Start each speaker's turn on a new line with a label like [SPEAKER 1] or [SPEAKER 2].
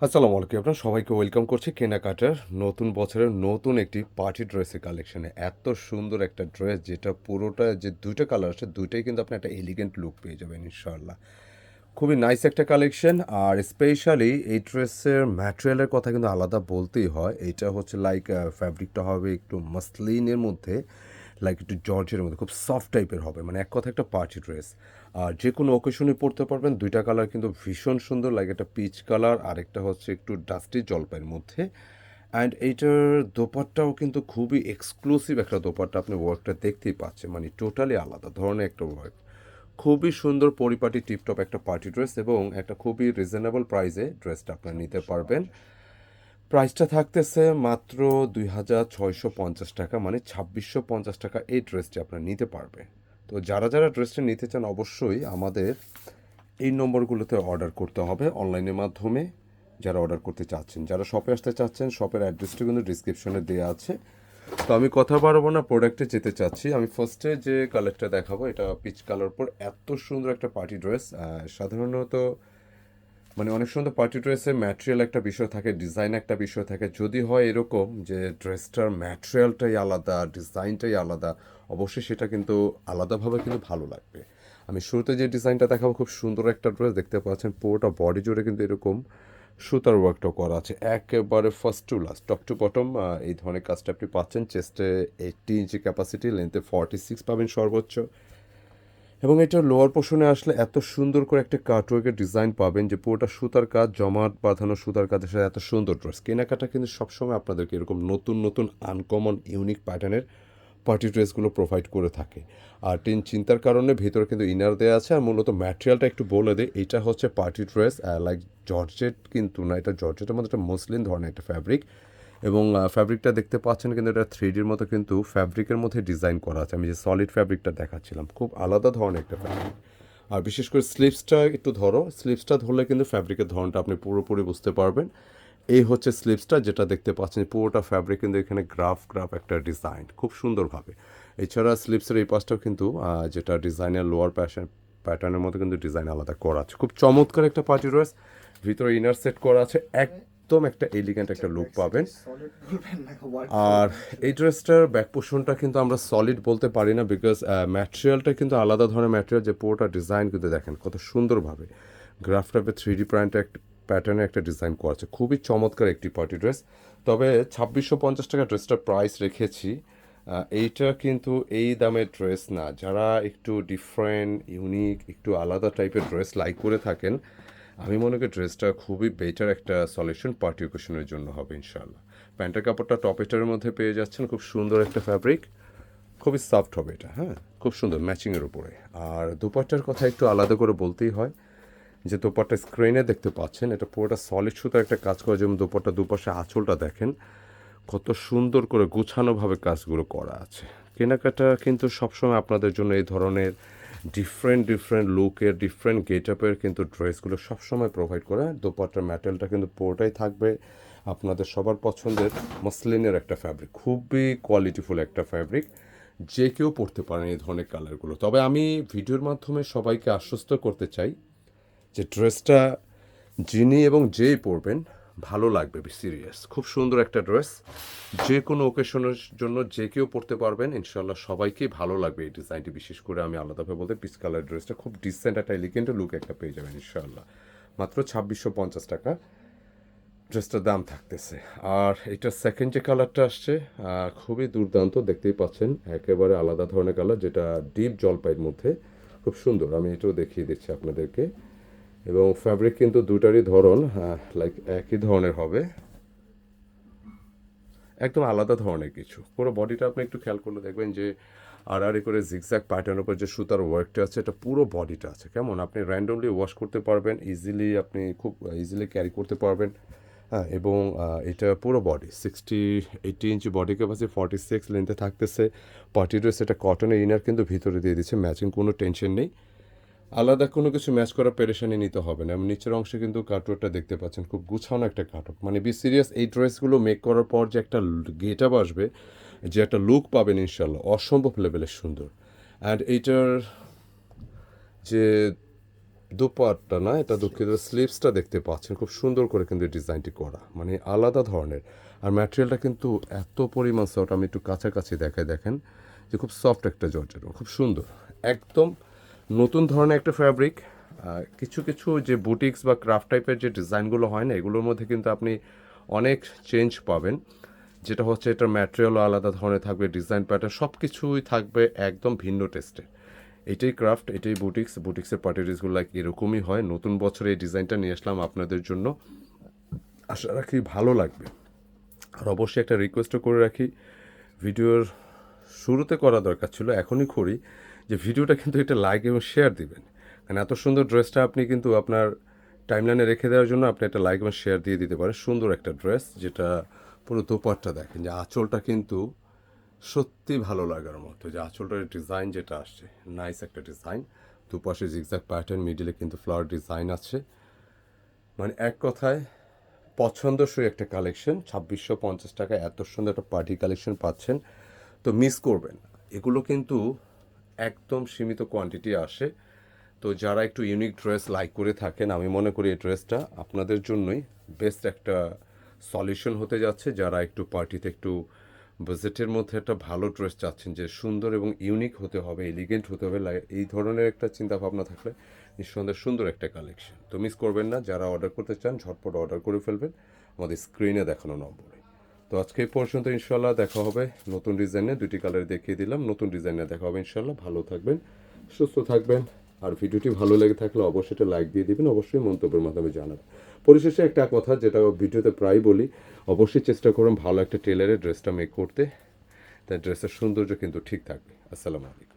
[SPEAKER 1] আসসালামু আলাইকুম, আপনার সবাইকে ওয়েলকাম করছি কেনাকাটার নতুন বছরের নতুন একটি পার্টি ড্রেসের কালেকশনে। এত সুন্দর একটা ড্রেস যেটা পুরোটা যে দুইটা কালার আছে, দুইটাই কিন্তু আপনি একটা এলিগেন্ট লুক পেয়ে যাবেন, ইনশাআল্লাহ। খুবই নাইস একটা কালেকশন, আর স্পেশালি এই ড্রেসের ম্যাটেরিয়ালের কথা কিন্তু আলাদা বলতেই হয়। এটা হচ্ছে লাইক ফ্যাব্রিকটা হবে একটু মাসলিনের মধ্যে। লাইক একটু জর্জের মধ্যে খুব সফট টাইপের হবে। মানে এক কথা একটা পার্টি ড্রেস আর যে কোনো অকেশনে পরতে পারবেন। দুইটা কালার কিন্তু ভীষণ সুন্দর লাইক একটা পিচ কালার আর একটা হচ্ছে একটু ডাস্টি জলপাইয়ের মধ্যে। অ্যান্ড এইটার দোপাট্টাও কিন্তু খুবই এক্সক্লুসিভ একটা দোপাট্টা আপনি ওয়ার্কটা দেখতেই পাচ্ছেন। মানে টোটালি আলাদা ধরনের একটা ওয়ার্ক খুবই সুন্দর পরিপাটি টিপটপ একটা পার্টি ড্রেস এবং একটা খুবই রিজনেবল প্রাইসে ড্রেসটা আপনারা নিতে পারবেন। প্রাইসটা থাকতেছে মাত্র দুই হাজার ছয়শো পঞ্চাশ টাকা মানে ছাব্বিশশো পঞ্চাশ টাকা এই ড্রেসটি আপনারা নিতে পারবে তো যারা যারা ড্রেসটি নিতে চান অবশ্যই আমাদের এই নম্বরগুলোতে অর্ডার করতে হবে অনলাইনের মাধ্যমে। যারা অর্ডার করতে চাচ্ছেন, যারা শপে আসতে চাচ্ছেন, শপের অ্যাড্রেসটি কিন্তু ডিসক্রিপশনে দেওয়া আছে। তো আমি কথা বাড়াবো না, প্রোডাক্টে যেতে চাচ্ছি। আমি ফার্স্টে যে কালারটা দেখাবো, এটা পিচ কালার পর এত সুন্দর একটা পার্টি ড্রেস সাধারণত মানে অনেক সুন্দর পার্টি ড্রেসের ম্যাটেরিয়াল একটা বিষয় থাকে ডিজাইন একটা বিষয় থাকে। যদি হয় এরকম যে ড্রেসটার ম্যাটেরিয়ালটাই আলাদা ডিজাইনটাই আলাদা, অবশ্যই সেটা কিন্তু আলাদাভাবে কিন্তু ভালো লাগবে। আমি শুরুতে যে ডিজাইনটা দেখাবো, খুব সুন্দর একটা ড্রেস দেখতে পাচ্ছেন। পুরোটা বডি জুড়ে কিন্তু এরকম সুতার ওয়ার্কটা করা আছে। একেবারে first to last top to bottom এই ধরনের কাজটা আপনি পাচ্ছেন। চেস্টে এইটটি ইঞ্চি ক্যাপাসিটি লেন্থে ফর্টি সিক্স পাবেন সর্বোচ্চ। এবং এটা লোয়ার পোর্শনে আসলে এত সুন্দর করে একটা কাটওয়ার্কের ডিজাইন পাবেন যে পুরোটা সুতার কাজ, জমাট বাঁধানো সুতার কাজের সাথে এত সুন্দর ড্রেস। কেনাকাটা কিন্তু সবসময় আপনাদেরকে এরকম নতুন নতুন আনকমন ইউনিক প্যাটার্নের পার্টি ড্রেসগুলো প্রোভাইড করে থাকে। আর টেন চিন্তার কারণে ভেতরে কিন্তু ইনার দেওয়া আছে আর মূলত ম্যাটেরিয়ালটা একটু বলে দেয় এটা হচ্ছে পার্টি ড্রেস লাইক জর্জেট কিন্তু না, এটা জর্জেটের মধ্যে একটা মসলিন ধরনের একটা ফ্যাব্রিক এবং ফ্যাব্রিকটা দেখতে পাচ্ছেন কিন্তু এটা থ্রি ডির মতো কিন্তু ফ্যাব্রিকের মধ্যে ডিজাইন করা আছে। আমি যে সলিড ফ্যাব্রিকটা দেখাচ্ছিলাম, খুব আলাদা ধরনের একটা ফ্যাব্রিক আর বিশেষ করে স্লিপসটা একটু ধরো স্লিপসটা ধরলে কিন্তু ফ্যাব্রিকের ধরনটা আপনি পুরোপুরি বুঝতে পারবেন। এই হচ্ছে স্লিপসটা যেটা দেখতে পাচ্ছেন, পুরোটা ফ্যাব্রিক কিন্তু এখানে গ্রাফ গ্রাফ একটা ডিজাইন খুব সুন্দরভাবে। এছাড়া স্লিপসের এই পাশটাও কিন্তু যেটা ডিজাইনের লোয়ার প্যাশন প্যাটার্নের মধ্যে কিন্তু ডিজাইন আলাদা করা আছে। খুব চমৎকার একটা পার্টি ড্রেস ভিতরে ইনার সেট করা আছে একদম একটা এলিগেন্ট একটা লুক পাবেন। আর এই ড্রেসটার ব্যাক পোর্শনটা কিন্তু আমরা সলিড বলতে পারি না বিকজ ম্যাটেরিয়ালটা কিন্তু আলাদা ধরনের ম্যাটেরিয়াল যে পুরোটা ডিজাইন কিন্তু দেখেন কত সুন্দরভাবে। গ্রাফ টাইপের থ্রি ডি প্যান্টে একটা প্যাটার্নে একটা ডিজাইন করা আছে। খুবই চমৎকার একটি পার্টি ড্রেস তবে ছাব্বিশশো পঞ্চাশ টাকা ড্রেসটার প্রাইস রেখেছি। এইটা কিন্তু এই দামের ড্রেস না। যারা একটু ডিফারেন্ট ইউনিক একটু আলাদা টাইপের ড্রেস লাইক করে থাকেন আমি মনে করি ড্রেসটা খুবই বেটার একটা সলিউশন পার্টি ওকেশনের জন্য হবে ইনশাল্লাহ প্যান্টের কাপড়টা টপ এটার মধ্যে পেয়ে যাচ্ছেন, খুব সুন্দর একটা ফ্যাব্রিক খুবই সফট হবে এটা হ্যাঁ? খুব সুন্দর ম্যাচিংয়ের উপরে। আর দুপাট্টার কথা একটু আলাদা করে বলতেই হয়, যে দোপাট্টা স্ক্রিনে দেখতে পাচ্ছেন, এটা পুরোটা সলিড সুতার একটা কাজ করে, যেমন দোপাট্টা দুপাশে আঁচলটা দেখেন, কত সুন্দর করে গুছানোভাবে কাজগুলো করা আছে। কেনাকাটা কিন্তু সবসময় আপনাদের জন্য এই ধরনের ডিফারেন্ট ডিফারেন্ট লুকের ডিফারেন্ট গেট আপের কিন্তু ড্রেসগুলো সবসময় প্রোভাইড করে। দোপাট্টার ম্যাটেরিয়ালটা কিন্তু পুরোটাই থাকবে আপনাদের সবার পছন্দের মসলিনের একটা ফ্যাব্রিক খুবই কোয়ালিটিফুল একটা ফ্যাব্রিক যে কেউ পরতে পারেন এই ধরনের কালারগুলো তবে আমি ভিডিওর মাধ্যমে সবাইকে আশ্বস্ত করতে চাই যে ড্রেসটা যিনি এবং যেই পরবেন ভালো লাগবে সিরিয়াস খুব সুন্দর একটা ড্রেস যে কোনো ওকেশনের জন্য যে কেউ পরতে পারবেন ইনশাল্লাহ সবাইকেই ভালো লাগবে এই ডিজাইনটি বিশেষ করে আমি আলাদাভাবে বলতে পিস কালার ড্রেসটা খুব ডিসেন্ট একটা এলিগেন্ট লুক একটা পেয়ে যাবেন ইনশাল্লাহ মাত্র ছাব্বিশশো পঞ্চাশ টাকা। ড্রেসটার দাম থাকতেছে। আর এটা সেকেন্ড যে কালারটা আসছে খুবই দুর্দান্ত, দেখতেই পাচ্ছেন, একেবারে আলাদা ধরনের কালার যেটা ডিপ জলপাইয়ের মধ্যে। খুব সুন্দর, আমি এটাও দেখিয়ে দিচ্ছি আপনাদেরকে। এবং ফ্যাব্রিক কিন্তু দুটারই ধরন লাইক একই ধরনের হবে। একদম আলাদা ধরনের কিছু। পুরো বডিটা আপনি একটু খেয়াল করলে দেখবেন যে আড়াআড়ি করে জিগজ্যাগ প্যাটার্নের উপর যে সুতার ওয়ার্কটা আছে, এটা পুরো বডিটা আছে। কেমন? আপনি র্যান্ডমলি ওয়াশ করতে পারবেন ইজিলি আপনি খুব ইজিলি ক্যারি করতে পারবেন। হ্যাঁ এবং এটা পুরো body sixty eighty inch body capacity forty six লেন্থে থাকতেছে। পার্টি ড্রেস এটা কটনের ইনার কিন্তু ভিতরে দিয়ে দিচ্ছে ম্যাচিং কোনো টেনশন নেই। আলাদা কোনো কিছু ম্যাচ করা পেরেশানি নিতে হবে না। এবং নিচের অংশে কিন্তু কাটওয়ারটা দেখতে পাচ্ছেন, খুব গুছানো একটা কাটওয়ার মানে বি সিরিয়াস এই ড্রেসগুলো মেক করার পর যে একটা গেট আপ আসবে, যে একটা লুক পাবেন ইনশাল্লাহ অসম্ভব লেভেলের সুন্দর। অ্যান্ড এইটার যে দুপাটটা না, এটা দুঃখিত স্লিভসটা দেখতে পাচ্ছেন, খুব সুন্দর করে কিন্তু ডিজাইনটি করা। মানে আলাদা ধরনের। আর ম্যাটেরিয়ালটা কিন্তু এত পরিমাণ সফট আমি একটু কাছাকাছি দেখাই দেখেন, যে খুব সফট একটা জর্জের খুব সুন্দর। একদম নতুন ধরনের একটা ফ্যাব্রিক কিছু কিছু যে বুটিক্স বা ক্রাফট টাইপের যে ডিজাইনগুলো হয় না, এগুলোর মধ্যে কিন্তু আপনি অনেক চেঞ্জ পাবেন। যেটা হচ্ছে এটার ম্যাটেরিয়ালও আলাদা ধরনের থাকবে ডিজাইন প্যাটার্ন সব কিছুই থাকবে একদম ভিন্ন টেস্টের এটাই ক্রাফট এটাই বুটিক্স বুটিক্সের পার্টিরিসগুলো লাইক এরকমই হয়। নতুন বছরে এই ডিজাইনটা নিয়ে আসলাম আপনাদের জন্য। আশা রাখি ভালো লাগবে। আর অবশ্যই একটা রিকোয়েস্টও করে রাখি। ভিডিওর শুরুতে করা দরকার ছিল, এখনই করি, যে ভিডিওটা কিন্তু একটা লাইক এবং শেয়ার দিবেন। কারণ এত সুন্দর ড্রেসটা আপনি কিন্তু আপনার টাইমলাইনে রেখে দেওয়ার জন্য আপনি একটা লাইক এবং শেয়ার দিয়ে দিতে পারেন। সুন্দর একটা ড্রেস যেটা পুরো দোপাট্টা দেখেন, যে আঁচলটা কিন্তু সত্যি ভালো লাগার মতো। যে আঁচলটার ডিজাইন যেটা আসছে নাইস একটা ডিজাইন দুপাশে জিগজ্যাগ প্যাটার্ন মিডিলে কিন্তু ফ্লাওয়ার ডিজাইন আছে। মানে এক কথায় পছন্দসই একটা কালেকশন ছাব্বিশশো পঞ্চাশ টাকা এত সুন্দর একটা পার্টি কালেকশন পাচ্ছেন। তো মিস করবেন এগুলো কিন্তু একদম সীমিত কোয়ান্টিটি আসে। তো যারা একটু ইউনিক ড্রেস লাইক করে থাকেন, আমি মনে করি এই ড্রেসটা আপনাদের জন্যই বেস্ট একটা সলিউশন হতে যাচ্ছে। যারা একটু পার্টিতে একটু বাজেটের মধ্যে একটা ভালো ড্রেস চাচ্ছেন, যে সুন্দর এবং ইউনিক হতে হবে এলিগেন্ট হতে হবে এই ধরনের একটা চিন্তা ভাবনা থাকলে নিঃসন্দেহে সুন্দর একটা কালেকশন তো মিস করবেন না। যারা অর্ডার করতে চান, ঝটপট অর্ডার করে ফেলবেন। আমাদের স্ক্রিনে দেখানো নম্বরে। তো আজকে পর্যন্ত ইনশাল্লাহ দেখা হবে নতুন ডিজাইনে দুটি কালার দেখিয়ে দিলাম, নতুন ডিজাইনে দেখা হবে ইনশাল্লাহ ভালো থাকবেন, সুস্থ থাকবেন। আর ভিডিওটি ভালো লেগে থাকলে অবশ্যই এটা লাইক দিয়ে দিবেন, অবশ্যই মন্তব্যের মাধ্যমে জানাবেন। পরিশেষে একটা কথা যেটা ভিডিওতে প্রায় বলি, অবশ্যই চেষ্টা করুন ভালো একটা টেলারের ড্রেসটা মেক করতে। তাই ড্রেসের সৌন্দর্য কিন্তু ঠিক থাকবে। আসসালামু আলাইকুম।